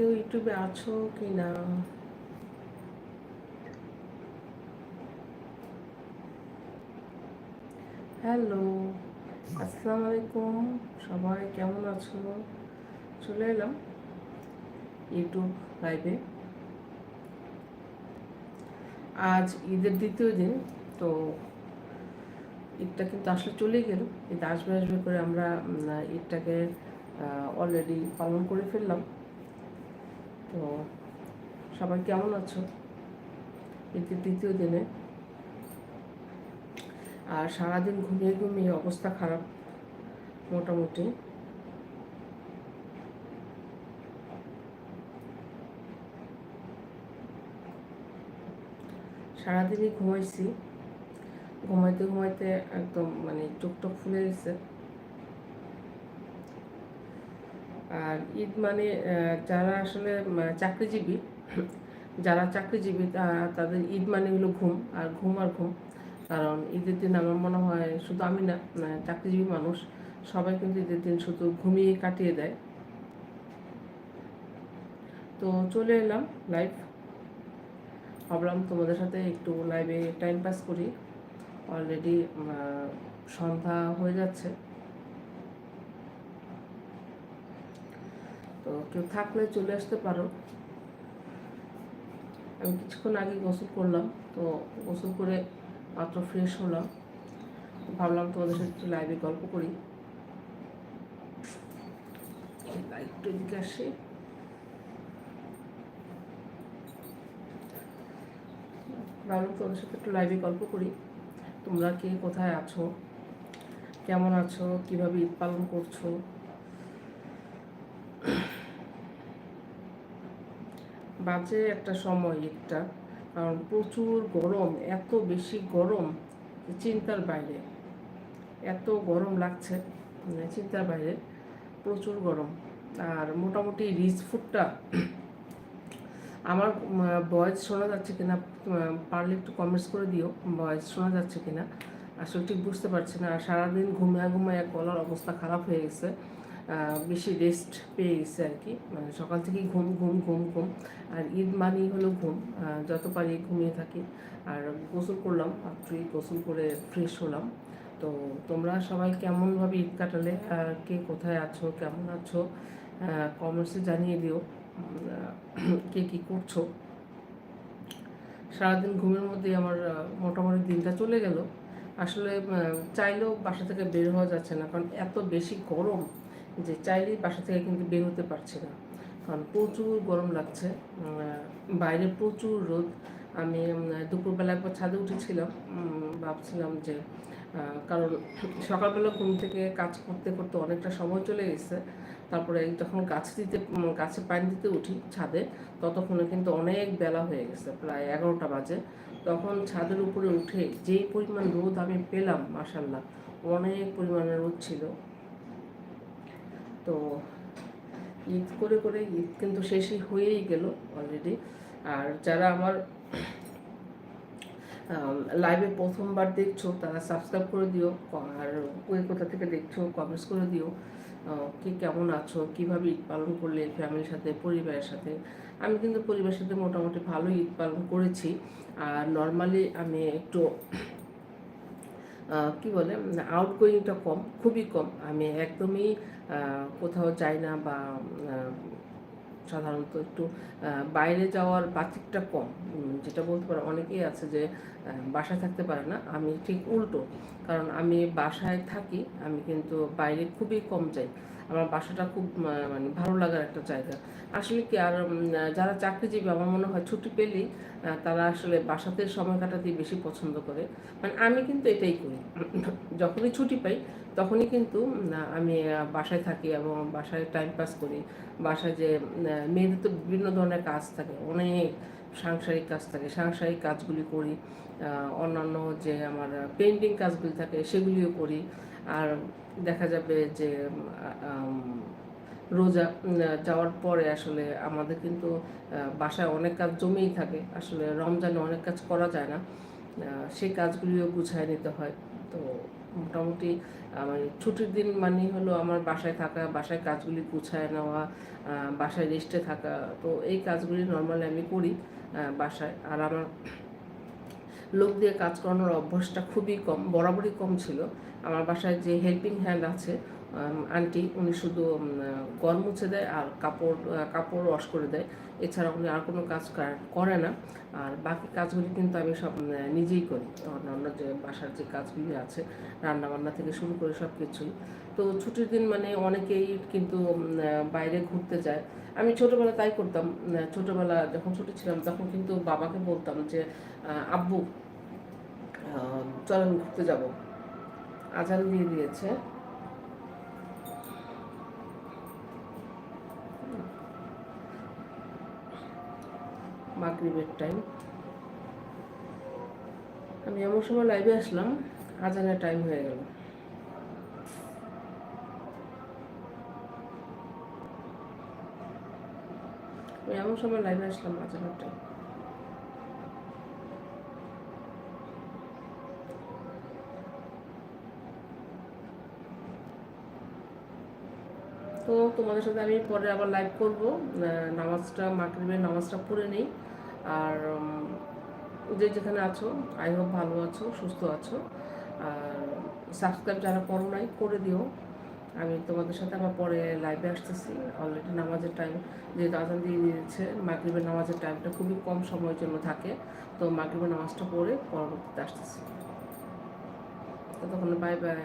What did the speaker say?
কেউ ইউটিউবে আছো কি না? হ্যালো আসসালামু আলাইকুম সবাই কেমন আছো? চলে এলাম ইউটিউব লাইভে। আজ ঈদের দ্বিতীয় দিন, তো ঈদটা কিন্তু আসলে চলেই গেল। ঈদ আসবে আসবে করে আমরা ঈদটাকে অলরেডি পালন করে ফেললাম। তো সবাই কেমন আছো? ঈদের দ্বিতীয় দিনে। আর সারাদিন ঘুমিয়ে ঘুমিয়ে অবস্থা খারাপ, মোটামুটি। সারাদিনই ঘুমাইছি। ঘুমাইতে ঘুমাইতে একদম মানে চোখ টোক ফুলে গেছে। আর ঈদ মানে যারা আসলে চাকরিজীবী, যারা চাকরিজীবী তাদের ঈদ মানে হলো ঘুম, আর ঘুম আর ঘুম। কারণ ঈদের দিন আমার মনে হয় শুধু আমি না চাকরিজীবী মানুষ, সবাই কিন্তু ঈদের দিন শুধু ঘুমিয়ে কাটিয়ে দেয়। তো চলে এলাম লাইভ ভাবলাম তোমাদের সাথে একটু লাইভে টাইম পাস করি। অলরেডি সন্ধ্যা হয়ে যাচ্ছে। তো কেউ থাকলে চলে আসতে পারো। আমি কিছুক্ষণ আগে গোসল করলাম, তো গোসল করে মাত্র ফ্রেশ হলাম। ভাবলাম তোমাদের সাথে একটু লাইভে গল্প করি। লাইভটা এদিকে আসি। ভাবলাম তোমাদের সাথে একটু লাইভে গল্প করি। তোমরা কে কোথায় আছো? কেমন আছো? কীভাবে ঈদ পালন করছ? বাজে একটা সময় ঈদটা কারণ প্রচুর গরম, এত বেশি গরম চিন্তার বাইরে। এত গরম লাগছে মানে চিন্তার বাইরে, প্রচুর গরম। আর মোটামুটি রিচ ফুডটা আমার ভয়েস শোনা যাচ্ছে কিনা পারলে একটু কমেন্টস করে দিও ভয়েস শোনা যাচ্ছে কিনা। আসলে ঠিক বুঝতে পারছি না, আর সারাদিন ঘুমায় ঘুমায় গলার অবস্থা খারাপ হয়ে গেছে। বেশি রেস্ট পেয়ে গেছে আর কি। মানে সকাল থেকেই ঘুম ঘুম ঘুম ঘুম। আর ঈদ মানেই হলো ঘুম। যত পারি ঘুমিয়ে থাকি। আর গোসল করলাম মাত্রই গোসল করে ফ্রেশ হলাম। তো তোমরা সবাই কেমনভাবে ঈদ কাটালে? কে কোথায় আছো? কেমন আছো? কমেন্টসে জানিয়ে দিও। কে কী করছ? সারাদিন ঘুমের মধ্যেই আমার মোটামুটি দিনটা চলে গেল। আসলে চাইলেও বাসা থেকে বের হওয়া যাচ্ছে না। কারণ এত বেশি গরম। যে চাইলেই বাসা থেকে কিন্তু বের হতে পারছি না। কারণ প্রচুর গরম লাগছে বাইরে প্রচুর রোদ। আমি দুপুরবেলা একবার ছাদে উঠেছিলাম ভাবছিলাম যে কারণ সকালবেলা ঘুম থেকে কাজ করতে করতে অনেকটা সময় চলে গেছে। তারপরে যখন গাছ দিতে গাছে পানি দিতে উঠি ছাদে, ততক্ষণে কিন্তু অনেক বেলা হয়ে গেছে, প্রায় এগারোটা বাজে। তখন ছাদের উপরে উঠে যেই পরিমাণ রোদ আমি পেলাম মাসাল্লাহ অনেক পরিমাণে রোদ ছিল। তো ঈদ করে করে ঈদ কিন্তু শেষই হয়েই গেল অলরেডি আর যারা আমার লাইভে প্রথমবার দেখছ, তারা সাবস্ক্রাইব করে দিও, আর কোথা থেকে দেখছ কমেন্টস করে দিও কে কেমন আছো, কীভাবে ঈদ পালন করলে ফ্যামিলির সাথে, পরিবারের সাথে? আমি কিন্তু পরিবারের সাথে মোটামুটি ভালো ঈদ পালন করেছি। আর নর্মালি আমি একটু কি বলে আউটগোয়িংটা কম, খুবই কম। আমি একদমই কোথাও যাই না বা সাধারণত একটু বাইরে যাওয়ার বাতিকটা কম। যেটা বলতে পারো, অনেকেই আছে যে বাসায় থাকতে পারে না। আমি ঠিক উল্টো। কারণ আমি বাসায় থাকি, আমি কিন্তু বাইরে খুবই কম যাই। আমার বাসাটা খুব মানে ভালো লাগার একটা জায়গা। আসলে কি, আর যারা চাকরিজীবী, আমার মনে হয় ছুটি পেলেই তারা আসলে বাসাতে সময় কাটাতেই বেশি পছন্দ করে। মানে আমি কিন্তু এটাই করি। যখনই ছুটি পাই, তখনই কিন্তু আমি বাসায় থাকি এবং বাসায় টাইম পাস করি। বাসায় যে মেয়েদের তো বিভিন্ন ধরনের কাজ থাকে, অনেক সাংসারিক কাজ থাকে, সাংসারিক কাজগুলি করি অন্যান্য যে আমার পেন্টিং কাজগুলি থাকে সেগুলিও করি। আর দেখা যাবে যে রোজা যাওয়ার পরে আসলে আমাদের কিন্তু বাসায় অনেক কাজ জমেই থাকে। আসলে রমজানে অনেক কাজ করা যায় না। সেই কাজগুলিও গুছায় নিতে হয়। তো মোটামুটি, আমার ছুটির দিন মানে হলো আমার বাসায় থাকা, বাসায় কাজগুলি গুছায় নেওয়া বাসায় রেস্টে থাকা। তো এই কাজগুলি নর্মালি আমি করি বাসায়। আর আমার লোক দিয়ে কাজ করানোর অভ্যাসটা খুবই কম, বরাবরই কম ছিল। আমার বাসায় যে হেল্পিং হ্যান্ড আছে আন্টি, উনি শুধু ঘর মুছে দেয় আর কাপড় কাপড় ওয়াশ করে দেয়। এছাড়া উনি আর কোনো কাজ করে না। আর বাকি কাজগুলি কিন্তু আমি সব নিজেই করি। অন্যান্য যে বাসার যে কাজগুলি আছে রান্না বান্না থেকে শুরু করে সব কিছুই তো ছুটির দিন মানে অনেকেই কিন্তু বাইরে ঘুরতে যায়। আমি ছোটোবেলা তাই করতাম। ছোটোবেলা যখন ছোটো ছিলাম, তখন কিন্তু বাবাকে বলতাম যে আব্বু চলেন ঘুরতে যাব। আজান দিয়ে দিয়েছে। মাগরিবের টাইম আমি এমন সময় লাইভে আসলাম, আজানের টাইম হয়ে গেল। আমি এমন সময় লাইভে আসলাম আজানের টাইম তো তোমাদের সাথে আমি পরে আবার লাইভ করব। নামাজটা, মাগরিবের নামাজটা পড়ে নেই। আর যে যেখানে আছো, আই হোপ ভালো আছো, সুস্থ আছো। আর সাবস্ক্রাইব যারা করো নাই, করে দিও। আমি তোমাদের সাথে আবার পরে লাইভে আসতেছি। অলরেডি নামাজের টাইম যেহেতু আজান দিয়ে দিয়েছে মাগরিবের নামাজের টাইমটা খুবই কম সময়ের জন্য থাকে। তো মাগরিবের নামাজটা পড়ে পরবর্তীতে আসতেছি। ততক্ষণ বাই বাই